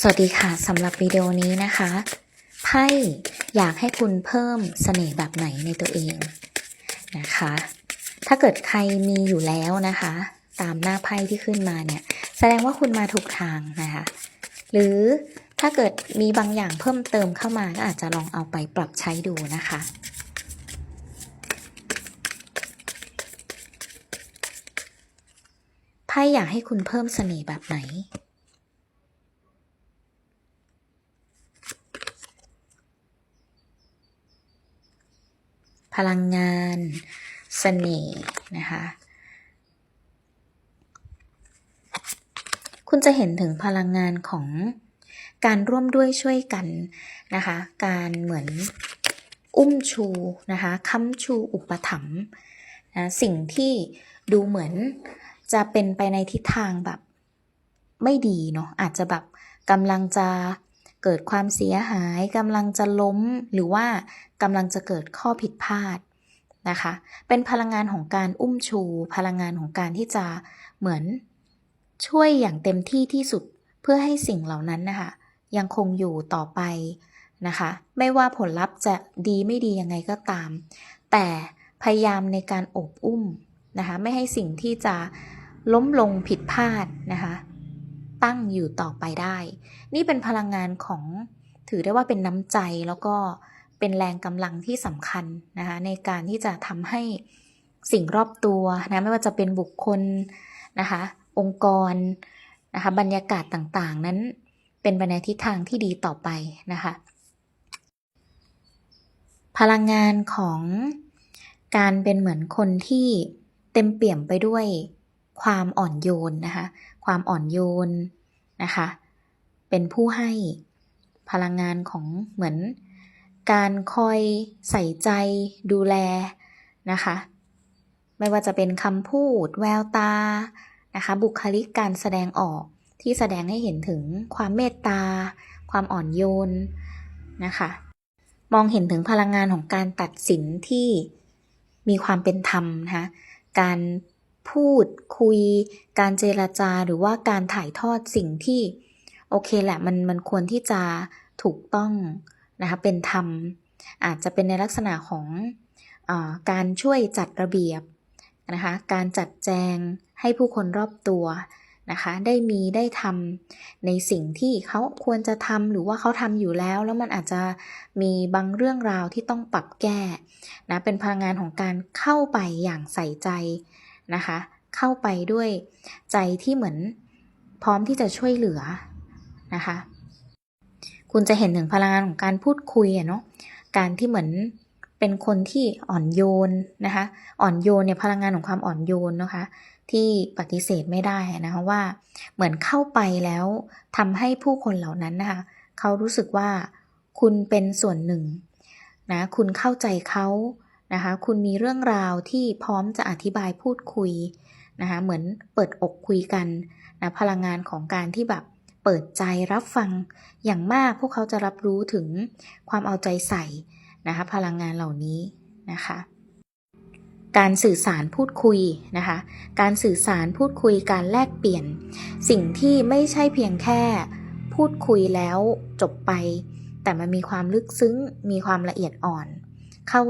สวัสดีค่ะสำหรับวิดีโอนี้นะคะไพ่อยากให้คุณเพิ่มเสน่ห์แบบไหนในตัวเองนะคะ ถ้าเกิดใครมีอยู่แล้วนะคะ ตามหน้าไพ่ที่ขึ้นมาเนี่ย แสดงว่าคุณมาถูกทางนะคะ หรือถ้าเกิดมีบางอย่างเพิ่มเติมเข้ามาก็อาจจะลองเอาไปปรับใช้ดูนะคะไพ่อยากให้คุณเพิ่มเสน่ห์แบบไหน พลังงานเสน่ห์นะคะ คุณจะเห็นถึงพลังงานของการร่วมด้วยช่วยกันนะคะ การเหมือนอุ้มชูนะคะค้ำชูอุปถัมภ์นะสิ่งที่ดูเหมือนจะเป็นไปในทิศทางแบบไม่ดีเนาะอาจจะแบบกำลังจะ เกิดความเสียหายกำลังจะล้มหรือว่ากำลังจะเกิดข้อผิดพลาดนะคะ เป็นพลังงานของการอุ้มชู พลังงานของการที่จะเหมือนช่วยอย่างเต็มที่ที่สุดเพื่อให้สิ่งเหล่านั้นนะคะยังคงอยู่ต่อไปนะคะ ไม่ว่าผลลัพธ์จะดีไม่ดียังไงก็ตาม แต่พยายามในการอบอุ้มนะคะ ไม่ให้สิ่งที่จะล้มลงผิดพลาดนะคะ ตั้งอยู่ต่อไปได้ นี่เป็นพลังงานของถือได้ว่าเป็นน้ำใจแล้วก็เป็นแรงกำลังที่สำคัญนะคะในการที่จะทำให้สิ่งรอบตัวนะไม่ว่าจะเป็นบุคคลนะคะองค์กรนะคะบรรยากาศต่างๆ นั้นเป็นไปในทิศทางที่ดีต่อไปนะคะพลังงานของการเป็นเหมือนคนที่เต็มเปี่ยมไปด้วยความอ่อนโยนนะคะ ความอ่อนโยนนะคะ เป็นผู้ให้พลังงานของเหมือน การคอยใส่ใจดูแลนะคะ ไม่ว่าจะเป็นคำพูด แววตานะคะ บุคลิกการแสดงออกที่แสดงให้เห็นถึงความเมตตา ความอ่อนโยนนะคะ มองเห็นถึงพลังงานของการตัดสินที่มีความเป็นธรรมนะคะการ พูดคุย การเจรจาหรือว่าการถ่ายทอดสิ่งที่ โอเคแหละมันมันควรที่จะถูกต้องนะคะเป็นธรรม อาจจะเป็นในลักษณะของอการช่วยจัดระเบียบนะคะการจัดแจงให้ผู้คนรอบตัวนะคะได้มีได้ทำในสิ่งที่เขาควรจะทำหรือว่าเขาทำอยู่แล้ว แล้วมันอาจจะมีบางเรื่องราวที่ต้องปรับแก้นะเป็นพลังงานของการเข้าไปอย่างใส่ใจ นะคะ เข้าไปด้วยใจที่เหมือนพร้อมที่จะช่วยเหลือนะคะ คุณจะเห็นถึงพลังงานของการพูดคุยอะเนาะการที่เหมือนเป็นคนที่อ่อนโยนนะคะ อ่อนโยนเนี่ยพลังงานของความอ่อนโยนนะคะ ที่ปฏิเสธไม่ได้นะคะว่าเหมือนเข้าไปแล้วทำให้ผู้คนเหล่านั้นนะคะเขารู้สึกว่าคุณเป็นส่วนหนึ่งนะคุณเข้าใจเขา นะคะคุณมีเรื่องราวที่พร้อมจะอธิบายพูดคุยนะคะเหมือนเปิดอกคุยกันนะพลังงานของการที่แบบเปิดใจรับฟังอย่างมากพวกเขาจะรับรู้ถึงความเอาใจใส่นะคะพลังงานเหล่านี้นะคะการสื่อสารพูดคุยนะคะ การสื่อสารพูดคุยการแลกเปลี่ยน สิ่งที่ไม่ใช่เพียงแค่พูดคุยแล้วจบไป แต่มันมีความลึกซึ้งมีความละเอียดอ่อน เข้า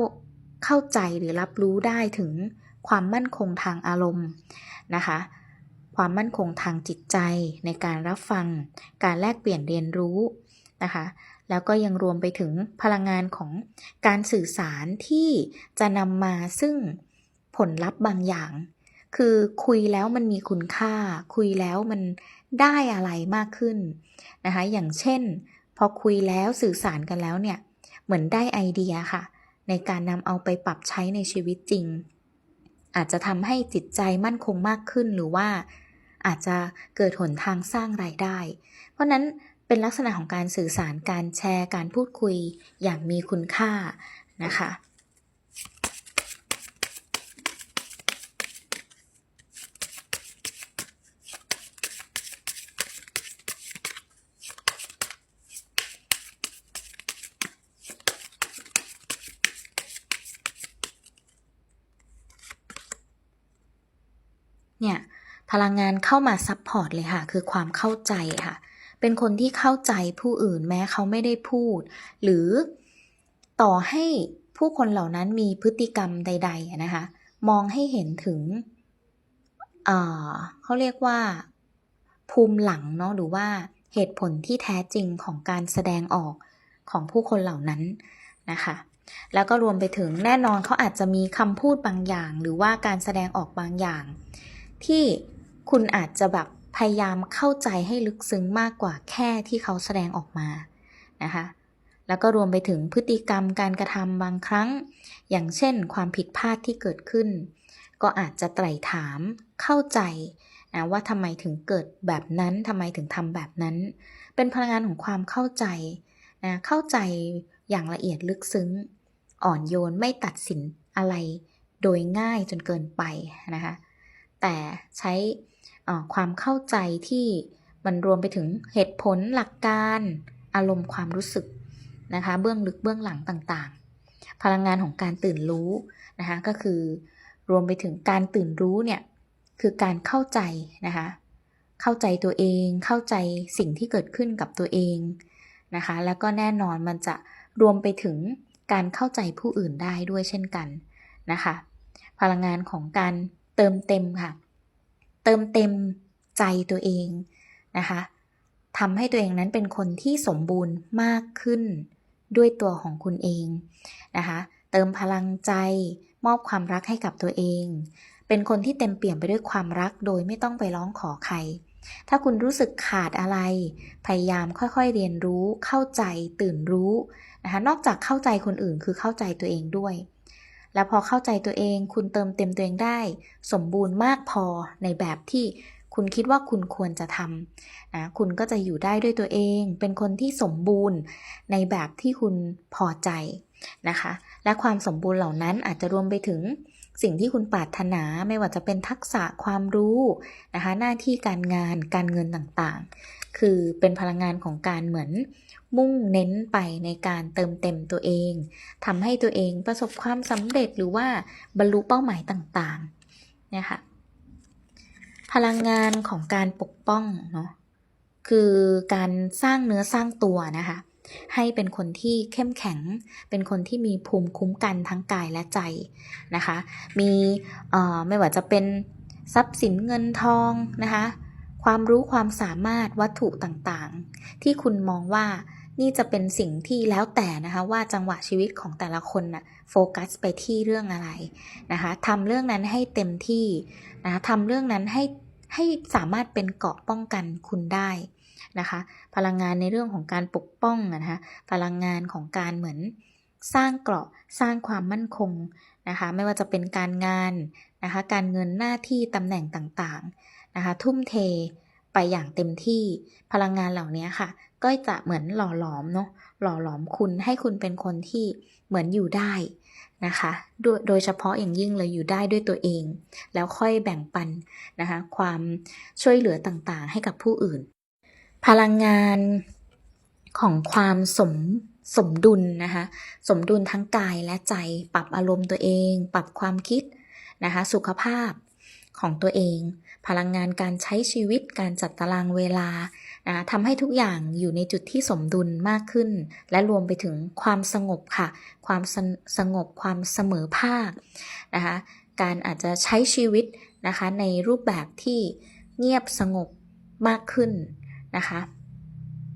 เข้าใจหรือรับรู้ได้ถึงความมั่นคงทางอารมณ์นะคะ ความมั่นคงทางจิตใจในการรับฟัง การแลกเปลี่ยนเรียนรู้นะคะ แล้วก็ยังรวมไปถึงพลังงานของการสื่อสารที่จะนำมาซึ่งผลลัพธ์บางอย่าง คือคุยแล้วมันมีคุณค่า คุยแล้วมันได้อะไรมากขึ้นนะคะ อย่างเช่น พอคุยแล้วสื่อสารกันแล้วเนี่ย เหมือนได้ไอเดียค่ะ ในการนำเอาไปปรับใช้ในชีวิตจริง อาจจะทำให้จิตใจมั่นคงมากขึ้นหรือว่าอาจจะเกิดหนทางสร้างรายได้ เพราะนั้นเป็นลักษณะของการสื่อสารการแชร์การพูดคุยอย่างมีคุณค่านะคะ เนี่ยพลังงานเข้ามาซับพอร์ตเลยค่ะ คือความเข้าใจค่ะ เป็นคนที่เข้าใจผู้อื่นแม้เขาไม่ได้พูด หรือต่อให้ผู้คนเหล่านั้นมีพฤติกรรมใด ๆนะคะ มองให้เห็นถึงเเขาเรียกว่า ภูมิหลังเนาะหรือว่าเหตุผลที่แท้จริงของการแสดงออกของผู้คนเหล่านั้นนะคะแล้วก็รวมไปถึงแน่นอนเขาอาจจะมีคำพูดบางอย่าง หรือว่าการแสดงออกบางอย่าง ที่คุณอาจจะแบบพยายามเข้าใจให้ลึกซึ้งมากกว่าแค่ที่เขาแสดงออกมานะคะแล้วก็รวมไปถึงพฤติกรรมการกระทำบางครั้ง อย่างเช่นความผิดพลาดที่เกิดขึ้น ก็อาจจะไตร่ถามเข้าใจนะว่าทำไมถึงเกิดแบบนั้นทำไมถึงทำแบบนั้น เป็นพลังงานของความเข้าใจนะเข้าใจอย่างละเอียดลึกซึ้ง อ่อนโยนไม่ตัดสินอะไรโดยง่ายจนเกินไปนะคะ แต่ใช้ความเข้าใจที่มันรวมไปถึงเหตุผลหลักการอารมณ์ความรู้สึกนะคะ เบื้องลึกเบื้องหลังต่างๆ พลังงานของการตื่นรู้นะคะก็คือรวมไปถึงการตื่นรู้เนี่ยคือการเข้าใจนะคะ เข้าใจตัวเอง เข้าใจสิ่งที่เกิดขึ้นกับตัวเองนะคะ แล้วก็แน่นอนมันจะรวมไปถึงการเข้าใจผู้อื่นได้ด้วยเช่นกันนะคะ พลังงานของการ เติมเต็มค่ะ เติมเต็มใจตัวเองนะคะทำให้ตัวเองนั้นเป็นคนที่สมบูรณ์มากขึ้นด้วยตัวของคุณเองนะคะ เติมพลังใจมอบความรักให้กับตัวเอง เป็นคนที่เต็มเปี่ยมไปด้วยความรักโดยไม่ต้องไปร้องขอใคร ถ้าคุณรู้สึกขาดอะไร พยายามค่อยๆเรียนรู้ เข้าใจตื่นรู้นะคะ นอกจากเข้าใจคนอื่นคือเข้าใจตัวเองด้วย แล้วพอเข้าใจตัวเองคุณเติมเต็มตัวเองได้ สมบูรณ์มากพอในแบบที่คุณคิดว่าคุณควรจะทำนะคุณก็จะอยู่ได้ด้วยตัวเอง เป็นคนที่สมบูรณ์ในแบบที่คุณพอใจนะคะ และความสมบูรณ์เหล่านั้นอาจจะรวมไปถึง สิ่งที่คุณปรารถนาไม่ว่าจะเป็นทักษะความรู้นะคะหน้าที่การงานการเงินต่างๆ คือเป็นพลังงานของการเหมือนมุ่งเน้นไปในการเติมเต็มตัวเองทำให้ตัวเองประสบความสำเร็จหรือว่าบรรลุเป้าหมายต่างๆเนี่ยค่ะพลังงานของการปกป้องเนาะคือการสร้างเนื้อสร้างตัวนะคะ ให้เป็นคนที่เข้มแข็ง เป็นคนที่มีภูมิคุ้มกันทั้งกายและใจนะคะ มีเอ่อไม่ว่าจะเป็นทรัพย์สินเงินทองนะคะ ความรู้ความสามารถวัตถุต่างๆ ที่คุณมองว่านี่จะเป็นสิ่งที่แล้วแต่นะคะว่าจังหวะชีวิตของแต่ละคนนะ่ะโฟกัสไปที่เรื่องอะไรนะคะทำเรื่องนั้นให้เต็มที่นะะทำเรื่องนั้นให้ให้สามารถเป็นเกราะป้องกันคุณได้ นะคะ พลังงานในเรื่องของการปกป้องนะคะพลังงานของการเหมือนสร้างเกราะสร้างความมั่นคงนะคะไม่ว่าจะเป็นการงานนะคะการเงินหน้าที่ตำแหน่งต่างๆนะคะทุ่มเทไปอย่างเต็มที่พลังงานเหล่านี้ค่ะ ก็จะเหมือนหล่อหลอมเนาะหล่อหลอมคุณให้คุณเป็นคนที่เหมือนอยู่ได้นะคะโดยโดยเฉพาะอย่างยิ่งเลยอยู่ได้ด้วยตัวเอง แล้วค่อยแบ่งปันนะคะความช่วยเหลือต่างๆ ให้กับผู้อื่น พลังงานของความสมสมดุลนะคะ สมดุลทั้งกายและใจ ปรับอารมณ์ตัวเอง ปรับความคิดนะคะ สุขภาพของตัวเอง พลังงานการใช้ชีวิต การจัดตารางเวลานะทำให้ทุกอย่างอยู่ในจุดที่สมดุลมากขึ้น และรวมไปถึงความสงบค่ะ ความสสงบ ความเสมอภาคนะคะ การอาจจะใช้ชีวิตนะคะในรูปแบบที่เงียบสงบมากขึ้น นะคะ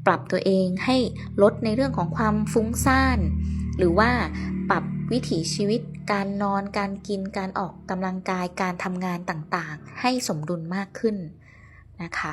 ปรับตัวเองให้ลดในเรื่องของความฟุ้งซ่าน หรือว่าปรับวิถีชีวิต การนอน การกิน การออกกำลังกาย การทำงานต่างๆ ให้สมดุลมากขึ้นนะคะ